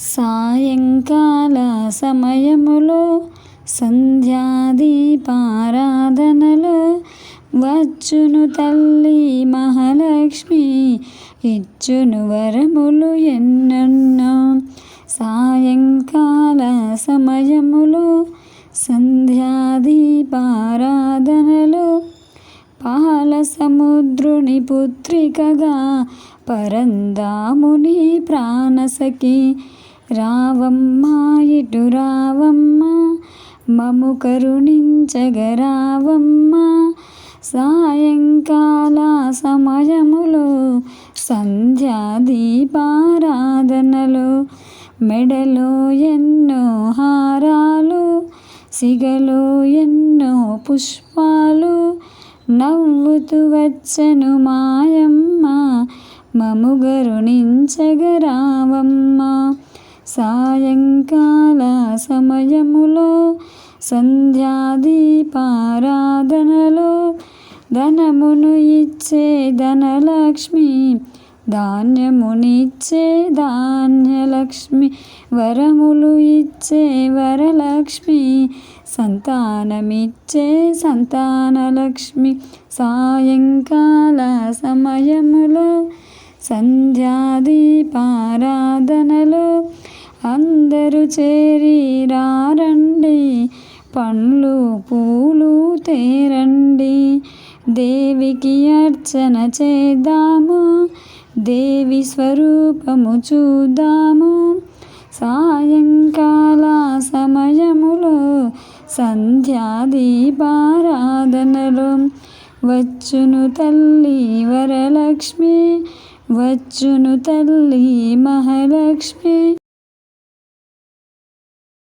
సాయంకాల సమయములో సంధ్యాదీపారాధనలో వచ్చును తల్లి మహాలక్ష్మి ఇచ్చును వరములు ఎన్నెన్నో. సాయంకాల సమయములో సంధ్యాదీపారాధనలో పాల సముద్రుని పుత్రికగా పరందాముని ప్రాణసకి రావమ్మ ఇటు రావమ్మా మము కరుణించగరావమ్మా సాయంకాల సమయములో సంధ్యాదీపారాధనలో మెడలో ఎన్నో హారాలు సిగలో ఎన్నో పుష్పాలు నవ్వుతూ వచ్చను మాయమ్మ మముగరుణించగరావమ్మ సాయంకాల సమయములో సంధ్యాదీపారాధనలో ధనమును ఇచ్చే ధనలక్ష్మి ధాన్యమునిచ్చే ధాన్యలక్ష్మి వరములు ఇచ్చే వరలక్ష్మి సంతానమిచ్చే సంతానలక్ష్మి. సాయంకాల సమయములో సంధ్యాదీపారాధనలో అందరూ చేరి రారండి పండ్లు పూలు తేరండి. దేవికి అర్చన చేద్దాము. దేవి స్వరూపము చూద్దాము. సాయంకాల సమయములో సంధ్యాదీపారాధనలో వచ్చును తల్లి వరలక్ష్మి వచ్చును తల్లి మహాలక్ష్మి